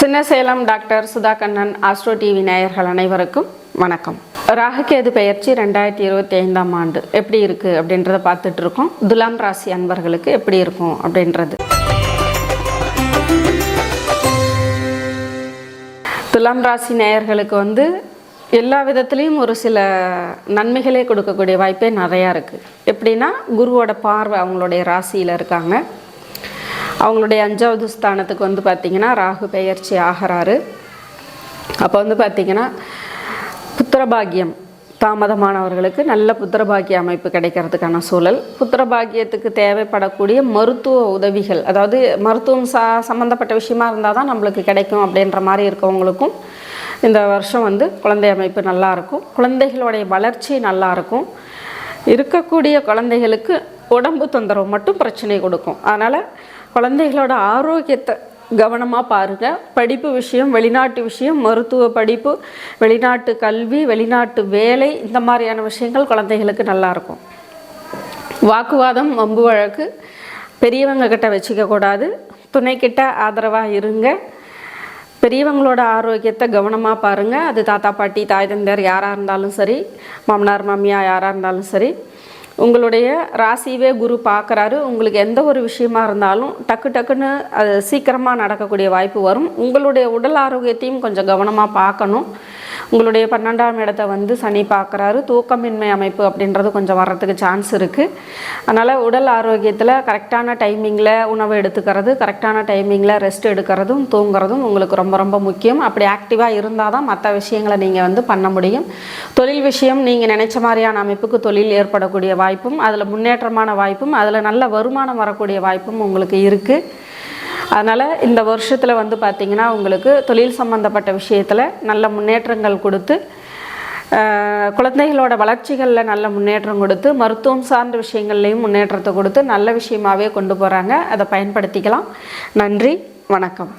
Chinnasalem doctor Sudha Kannan Astro TV நேயர்கள் அனைவருக்கும் வணக்கம். ராகுகேது பெயர்ச்சி ரெண்டாயிரத்தி இருபத்தி ஐந்தாம் ஆண்டு எப்படி இருக்குது அப்படின்றத பார்த்துட்டு இருக்கோம். துலாம் ராசி அன்பர்களுக்கு எப்படி இருக்கும் அப்படின்றது. துலாம் ராசி நேயர்களுக்கு வந்து எல்லா விதத்துலேயும் ஒரு சில நன்மைகளே கொடுக்கக்கூடிய வாய்ப்பே நிறையா இருக்குது எப்படின்னா குருவோட பார்வை அவங்களுடைய ராசியில் இருக்காங்க. அவங்களுடைய அஞ்சாவது ஸ்தானத்துக்கு வந்து பார்த்திங்கன்னா ராகு பெயர்ச்சி ஆகிறாரு. அப்போ வந்து பார்த்திங்கன்னா புத்திரபாகியம் தாமதமானவர்களுக்கு நல்ல புத்திரபாகிய அமைப்பு கிடைக்கிறதுக்கான சூழல். புத்திரபாகியத்துக்கு தேவைப்படக்கூடிய மருத்துவ உதவிகள் அதாவது மருத்துவம் சா சம்மந்தப்பட்ட விஷயமா இருந்தால் தான் நம்மளுக்கு கிடைக்கும் அப்படின்ற மாதிரி இருக்கவங்களுக்கும் இந்த வருஷம் வந்து குழந்தை அமைப்பு நல்லாயிருக்கும் குழந்தைகளுடைய வளர்ச்சி நல்லாயிருக்கும் இருக்கக்கூடிய குழந்தைகளுக்கு உடம்பு தொந்தரவு மட்டும் பிரச்சனை கொடுக்கும். அதனால் குழந்தைகளோட ஆரோக்கியத்தை கவனமாக பாருங்கள் படிப்பு விஷயம் வெளிநாட்டு விஷயம் மருத்துவ படிப்பு வெளிநாட்டு கல்வி வெளிநாட்டு வேலை இந்த மாதிரியான விஷயங்கள் குழந்தைகளுக்கு நல்லாயிருக்கும் வாக்குவாதம் வம்பு வழக்கு பெரியவங்க கிட்ட வச்சுக்கக்கூடாது துணைக்கிட்ட ஆதரவாக இருங்க. பெரியவங்களோட ஆரோக்கியத்தை கவனமாக பாருங்கள் அது தாத்தா பாட்டி தாய் தந்தர் யாராக இருந்தாலும் சரி மாமனார் மாமியா யாராக இருந்தாலும் சரி உங்களுடைய ராசியவே குரு பார்க்குறாரு. உங்களுக்கு எந்த ஒரு விஷயமா இருந்தாலும் டக்கு டக்குன்னு அது சீக்கிரமாக நடக்கக்கூடிய வாய்ப்பு வரும். உங்களுடைய உடல் ஆரோக்கியத்தையும் கொஞ்சம் கவனமாக பார்க்கணும். உங்களுடைய பன்னெண்டாம் இடத்தை வந்து சனி பார்க்குறாரு. தூக்கமின்மை அமைப்பு அப்படின்றது கொஞ்சம் வர்றதுக்கு சான்ஸ் இருக்குது அதனால் உடல் ஆரோக்கியத்தில் கரெக்டான டைமிங்கில் உணவு எடுத்துக்கிறது கரெக்டான டைமிங்கில் ரெஸ்ட் எடுக்கிறதும் தூங்குறதும் உங்களுக்கு ரொம்ப ரொம்ப முக்கியம். அப்படி ஆக்டிவாக இருந்தால் தான் மற்ற விஷயங்களை நீங்கள் வந்து பண்ண முடியும். தொழில் விஷயம் நீங்கள் நினைச்ச மாதிரியான அமைப்புக்கு தொழில் ஏற்படக்கூடிய வாய்ப்பும் அதில் முன்னேற்றமான வாய்ப்பும் அதில் நல்ல வருமானம் வரக்கூடிய வாய்ப்பும் உங்களுக்கு இருக்குது அதனால் இந்த வருஷத்தில் வந்து பார்த்திங்கன்னா உங்களுக்கு தொழில் சம்மந்தப்பட்ட விஷயத்தில் நல்ல முன்னேற்றங்கள் கொடுத்து குழந்தைகளோட வளர்ச்சிகளில் நல்ல முன்னேற்றம் கொடுத்து மருத்துவம் சார்ந்த விஷயங்கள்லையும் முன்னேற்றத்தை கொடுத்து நல்ல விஷயமாகவே கொண்டு போகிறாங்க அதை பயன்படுத்திக்கலாம். நன்றி. வணக்கம்.